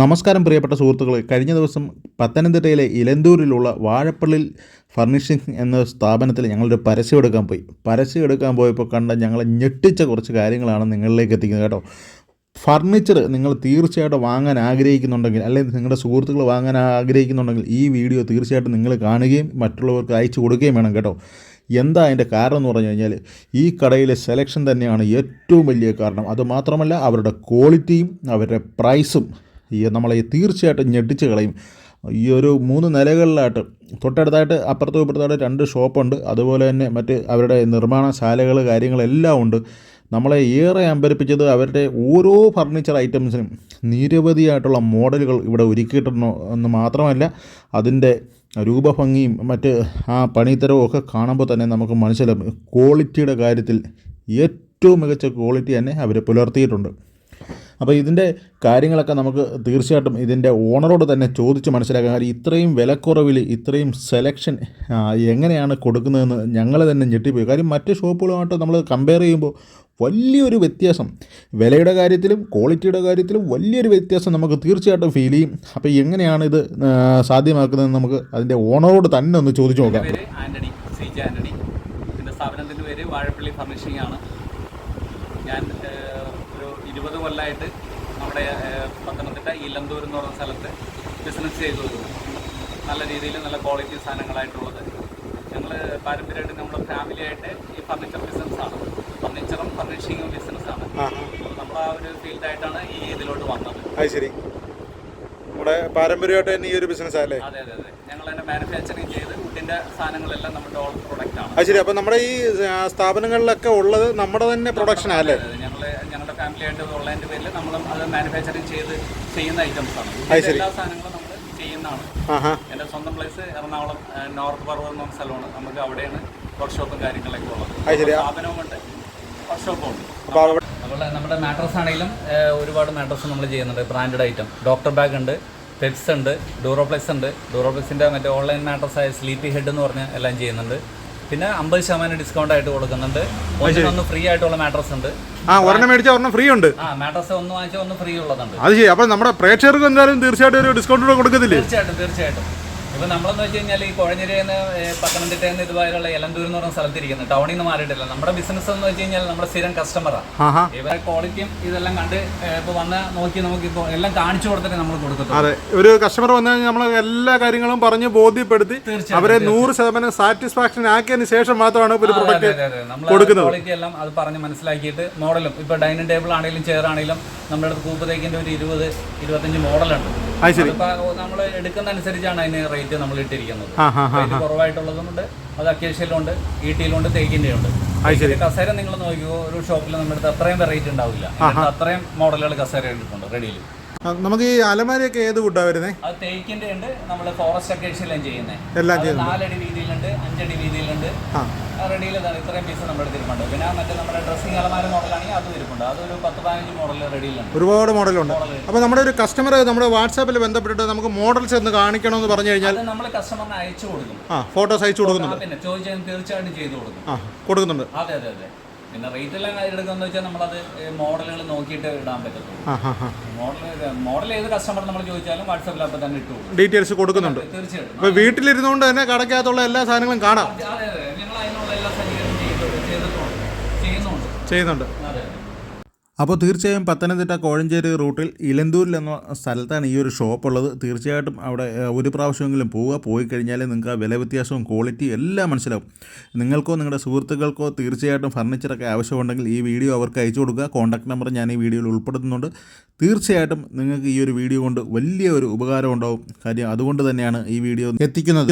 നമസ്കാരം പ്രിയപ്പെട്ട സുഹൃത്തുക്കളെ. കഴിഞ്ഞ ദിവസം പത്തനംതിട്ടയിലെ ഇലന്തൂരിലുള്ള വാഴപ്പള്ളിൽ ഫർണിഷിംഗ് എന്ന സ്ഥാപനത്തിൽ ഞങ്ങളൊരു പരസ്യം എടുക്കാൻ പോയി. പരസ്യം എടുക്കാൻ പോയപ്പോൾ കണ്ട ഞങ്ങളെ ഞെട്ടിച്ച കുറച്ച് കാര്യങ്ങളാണ് നിങ്ങളിലേക്ക് എത്തിക്കുന്നത് കേട്ടോ. ഫർണിച്ചർ നിങ്ങൾ തീർച്ചയായിട്ടും വാങ്ങാൻ ആഗ്രഹിക്കുന്നുണ്ടെങ്കിൽ അല്ലെങ്കിൽ നിങ്ങളുടെ സുഹൃത്തുക്കൾ വാങ്ങാൻ ആഗ്രഹിക്കുന്നുണ്ടെങ്കിൽ ഈ വീഡിയോ തീർച്ചയായിട്ടും നിങ്ങൾ കാണുകയും മറ്റുള്ളവർക്ക് അയച്ചു കൊടുക്കുകയും വേണം കേട്ടോ. എന്താ അതിന്റെ കാരണം എന്ന് പറഞ്ഞു കഴിഞ്ഞാൽ ഈ കടയിലെ സെലക്ഷൻ തന്നെയാണ് ഏറ്റവും വലിയ കാരണം. അതുമാത്രമല്ല അവരുടെ ക്വാളിറ്റിയും അവരുടെ പ്രൈസും ഈ നമ്മളെ തീർച്ചയായിട്ടും ഞെട്ടിച്ച് കളയും. ഈ ഒരു മൂന്ന് നിലകളിലായിട്ട് തൊട്ടടുത്തായിട്ട് അപ്പുറത്തും ഇപ്പുറത്തായിട്ട് രണ്ട് ഷോപ്പുണ്ട്. അതുപോലെ തന്നെ മറ്റ് അവരുടെ നിർമ്മാണശാലകൾ കാര്യങ്ങളെല്ലാം ഉണ്ട്. നമ്മളെ ഏറെ അമ്പരിപ്പിച്ചത് അവരുടെ ഓരോ ഫർണിച്ചർ ഐറ്റംസിനും നിരവധിയായിട്ടുള്ള മോഡലുകൾ ഇവിടെ ഒരുക്കിയിട്ടുണ്ടോ എന്ന് മാത്രമല്ല അതിന്റെ രൂപഭംഗിയും മറ്റ് ആ പണിത്തരവും ഒക്കെ കാണുമ്പോൾ തന്നെ നമുക്ക് മനസ്സിലാവും. ക്വാളിറ്റിയുടെ കാര്യത്തിൽ ഏറ്റവും മികച്ച ക്വാളിറ്റി തന്നെ അവർ പുലർത്തിയിട്ടുണ്ട്. അപ്പോൾ ഇതിന്റെ കാര്യങ്ങളൊക്കെ നമുക്ക് തീർച്ചയായിട്ടും ഇതിന്റെ ഓണറോട് തന്നെ ചോദിച്ച് മനസ്സിലാക്കാൻ കാര്യം ഇത്രയും വിലക്കുറവിൽ ഇത്രയും സെലക്ഷൻ എങ്ങനെയാണ് കൊടുക്കുന്നതെന്ന് ഞങ്ങൾ തന്നെ ഞെട്ടിപ്പോയി. കാര്യം മറ്റ് ഷോപ്പുകളുമായിട്ട് നമ്മൾ കമ്പയർ ചെയ്യുമ്പോൾ വലിയൊരു വ്യത്യാസം. വിലയുടെ കാര്യത്തിലും ക്വാളിറ്റിയുടെ കാര്യത്തിലും വലിയൊരു വ്യത്യാസം നമുക്ക് തീർച്ചയായിട്ടും ഫീൽ ചെയ്യും. അപ്പോൾ എങ്ങനെയാണ് ഇത് സാധ്യമാക്കുന്നതെന്ന് നമുക്ക് അതിന്റെ ഓണറോട് തന്നെ ഒന്ന് ചോദിച്ചു നോക്കാം. സ്ഥാപനത്തിന്റെ പേര് വാഴപ്പള്ളി ഫർണിഷിംഗ് ആണ്. ഞാൻ ഇരുപത് കൊല്ലമായിട്ട് നമ്മുടെ പത്തനംതിട്ട ഇലന്തൂർ എന്ന് പറയുന്ന സ്ഥലത്ത് ബിസിനസ് ചെയ്തു വരുന്നു നല്ല രീതിയിൽ നല്ല ക്വാളിറ്റി സാധനങ്ങളായിട്ടുള്ളത്. ഞങ്ങൾ പാരമ്പര്യമായിട്ട് നമ്മുടെ ഫാമിലി ആയിട്ട് ഈ ഫർണിച്ചർ ബിസിനസ്സാണ് ഫർണിച്ചറും ഫർണിഷിങ്ങും ബിസിനസ്സാണ് നമ്മൾ ആ. ഒരു ഫീൽഡായിട്ടാണ് ഈ ഇതിലോട്ട് വന്നത്. അത് ശരി നമ്മുടെ പാരമ്പര്യമായിട്ട് തന്നെ ഈ ഒരു ബിസിനസ് അല്ലേ? അതെ അതെ അതെ. ഞങ്ങൾ തന്നെ മാനുഫാക്ചറിങ് ചെയ്ത് വുഡിന്റെ സാധനങ്ങളെല്ലാം നമ്മുടെ ഓൾ പ്രൊഡക്റ്റ് ആണ്. അത് ശരി അപ്പോൾ നമ്മുടെ ഈ സ്ഥാപനങ്ങളിലൊക്കെ ഉള്ളത് നമ്മുടെ തന്നെ പ്രൊഡക്ഷൻ അല്ലേ? ഞങ്ങളുടെ ഫാമിലി ആയിട്ട് ഉള്ളതിന്റെ പേരിൽ നമ്മൾ അത് മാനുഫാക്ചറിങ് ചെയ്ത് ചെയ്യുന്ന ഐറ്റംസ് ആണ്. എല്ലാ സാധനങ്ങളും നമ്മൾ ചെയ്യുന്നതാണ്. എന്റെ സ്വന്തം പ്ലേസ് എറണാകുളം നോർത്ത് പർവം എന്ന സ്ഥലമാണ്. നമുക്ക് അവിടെയാണ് വർക്ക്ഷോപ്പും കാര്യങ്ങളൊക്കെ ഉള്ളത്. വർക്ക്ഷോപ്പും ഉണ്ട്. നമ്മുടെ മാട്രസ് ആണെങ്കിലും ഒരുപാട് മാട്രസ് നമ്മൾ ചെയ്യുന്നുണ്ട്. ബ്രാൻഡഡ് ഐറ്റം ഡോക്ടർ ബാഗ് ഉണ്ട്. പെപ്സ് ഉണ്ട് ഡൂറോപ്ലെക്സ് ഉണ്ട്. ഡൂറോപ്ലെക്സിന്റെ മറ്റേ ഓൺലൈൻ മാട്രസ് ആയ സ്ലീപ്പി ഹെഡ് എന്ന് പറഞ്ഞ് എല്ലാം ചെയ്യുന്നുണ്ട്. പിന്നെ അമ്പത് ശതമാനം ഡിസ്കൗണ്ട് ആയിട്ട് കൊടുക്കുന്നുണ്ട്. ഒന്ന് ഫ്രീ ആയിട്ടുള്ള മാട്രസ് ഉണ്ട്. ആ ഒരെണ്ണം മേടിച്ചാൽ ഒരെണ്ണം ഫ്രീ ഉണ്ട്. ആ മാട്രസ് ഒന്ന് വാങ്ങിച്ചാൽ ഒന്ന് ഫ്രീ ഉള്ളതുണ്ട്. അത് ശരി. അപ്പോൾ നമ്മുടെ പ്രേക്ഷകർക്ക് എന്തായാലും തീർച്ചയായിട്ടും ഒരു ഡിസ്കൗണ്ട് കൂടെ കൊടുക്കത്തില്ലേ? തീർച്ചയായിട്ടും തീർച്ചയായിട്ടും. ഇപ്പൊ നമ്മളെന്ന് വെച്ച് കഴിഞ്ഞാൽ ഈ കുഴഞ്ഞിരിന്ന് പത്തനംതിട്ടയിൽ നിന്ന് ഇതുപോലുള്ള എലന്തൂർ എന്ന് പറയുന്ന സ്ഥലത്തിരിക്കുന്നത് ടൗണിൽ നിന്ന് മാറിയിട്ടില്ല. നമ്മുടെ ബിസിനസ് എന്ന് വെച്ച് കഴിഞ്ഞാൽ നമ്മുടെ സ്ഥിരം കസ്റ്റമറാണ് ഇവരെ ക്വാളിറ്റിയും ഇതെല്ലാം കണ്ട് ഇപ്പൊ വന്ന് നോക്കി നമുക്ക് ഇപ്പോൾ എല്ലാം കാണിച്ചു കൊടുത്തിട്ട് നമ്മൾ കൊടുക്കുന്നത് അതെ. ഒരു കസ്റ്റമർ വന്നു കഴിഞ്ഞാൽ നമ്മൾ എല്ലാ കാര്യങ്ങളും പറഞ്ഞ് ബോധ്യപ്പെടുത്തി അവരെ നൂറ് ശതമാനം സാറ്റിസ്ഫാക്ഷൻ ആക്കിയതിന് ശേഷം മാത്രമാണ് ഒരു പ്രൊഡക്റ്റ് കൊടുക്കുന്നത്. ക്വാളിറ്റി എല്ലാം അത് പറഞ്ഞ് മനസ്സിലാക്കിയിട്ട് മോഡലും ഇപ്പൊ ഡൈനിങ് ടേബിൾ ആണെങ്കിലും ചെയർ ആണെങ്കിലും നമ്മുടെ അടുത്ത് കൂപ്പ് തേക്കിന്റെ ഒരു ഇരുപത് ഇരുപത്തഞ്ച് മോഡലുണ്ട് നമ്മൾ എടുക്കുന്ന അനുസരിച്ചാണ് അതിന് റേറ്റ് നമ്മൾ ഇട്ടിരിക്കുന്നത്. റേറ്റ് കുറവായിട്ടുള്ളതുമുണ്ട് അത് അക്കേഷ്യയിലുണ്ട് ഈട്ടിയിലുണ്ട് തേക്കിന്റെയുണ്ട്. കസേര നിങ്ങൾ നോക്കിയോ ഒരു ഷോപ്പിൽ നമ്മുടെ അടുത്ത് അത്രയും വെറൈറ്റി ഉണ്ടാവില്ല. അത്രയും മോഡലുകൾ കസേര എടുത്തിട്ടുണ്ട് റെഡിയിൽ നമുക്ക് ഈ അലമാരിയൊക്കെ ഏത് കൂട്ടാണ് വരുന്നത് അത് തേക്കിന്റെ ഉണ്ട് നമ്മൾ ഫോറസ്റ്റ് അക്കേഷ്യയിലാണ് ചെയ്യുന്നത് എല്ലാം ചെയ്യുന്നത് നാലടി വീതിയിലുണ്ട് അഞ്ചടി വീതിയിലുണ്ട്. റെഡിയിൽ ഇത്രയും പീസ് നമ്മുടെ അടുത്ത് പിന്നെ മറ്റേ നമ്മുടെ ഡ്രസ്സിംഗ് അലമാര മോഡലാണെങ്കിൽ അത് ഇരിപ്പുണ്ട്. അതൊരു പത്ത് പതിനഞ്ച് മോഡൽ റെഡിയിലുണ്ട്. ഒരുപാട് മോഡലുണ്ട് അപ്പോൾ നമ്മുടെ ഒരു കസ്റ്റമർ നമ്മുടെ വാട്സാപ്പിൽ ബന്ധപ്പെട്ടിട്ട് നമുക്ക് മോഡൽസ് എന്ന് കാണിക്കണമെന്ന് പറഞ്ഞു കഴിഞ്ഞാൽ നമ്മൾ കസ്റ്റമറിന് അയച്ചു കൊടുക്കും. ആ ഫോട്ടോസ് അയച്ചു കൊടുക്കുന്നുണ്ട്. പിന്നെ ചോദിച്ചാൽ തീർച്ചയായിട്ടും ചെയ്തു കൊടുക്കും. ആ കൊടുക്കുന്നുണ്ട്. അതെ അതെ അതെ. പിന്നെ റേറ്റ് എല്ലാം എടുക്കുന്ന വെച്ചാൽ നമ്മളത് മോഡലുകൾ നോക്കിയിട്ട് ഇടാൻ പറ്റും മോഡൽ മോഡൽ ഏത് കസ്റ്റമർ നമ്മൾ ചോദിച്ചാലും വാട്സാപ്പിൽ അപ്പം തന്നെ ഇട്ടു ഡീറ്റെയിൽസ് കൊടുക്കുന്നുണ്ട്. തീർച്ചയായിട്ടും. വീട്ടിലിരുന്നുകൊണ്ട് തന്നെ കടക്കകത്തുള്ള എല്ലാ സാധനങ്ങളും കാണാം. അതെ അതെ ഞങ്ങൾ അതിനുള്ള എല്ലാ സജ്ജീകരണം ചെയ്യുന്നുണ്ട്. ചെയ്യുന്നുണ്ട്. അതെ. അപ്പോൾ തീർച്ചയായും പത്തനംതിട്ട കോഴഞ്ചേരി റൂട്ടിൽ ഇലന്തൂരിൽ എന്ന സ്ഥലത്താണ് ഈ ഒരു ഷോപ്പ് ഉള്ളത്. തീർച്ചയായിട്ടും അവിടെ ഒരു പ്രാവശ്യമെങ്കിലും പോവുക. പോയി കഴിഞ്ഞാൽ നിങ്ങൾക്ക് ആ വില വ്യത്യാസവും ക്വാളിറ്റി എല്ലാം മനസ്സിലാവും. നിങ്ങൾക്കോ നിങ്ങളുടെ സുഹൃത്തുക്കൾക്കോ തീർച്ചയായിട്ടും ഫർണിച്ചറൊക്കെ ആവശ്യമുണ്ടെങ്കിൽ ഈ വീഡിയോ അവർക്ക് അയച്ചു കൊടുക്കുക. കോൺടാക്ട് നമ്പർ ഞാൻ ഈ വീഡിയോയിൽ ഉൾപ്പെടുത്തുന്നുണ്ട്. തീർച്ചയായിട്ടും നിങ്ങൾക്ക് ഈ ഒരു വീഡിയോ കൊണ്ട് വലിയ ഒരു ഉപകാരം ഉണ്ടാവും. കാര്യം അതുകൊണ്ട് തന്നെയാണ് ഈ വീഡിയോ എത്തിക്കുന്നത്.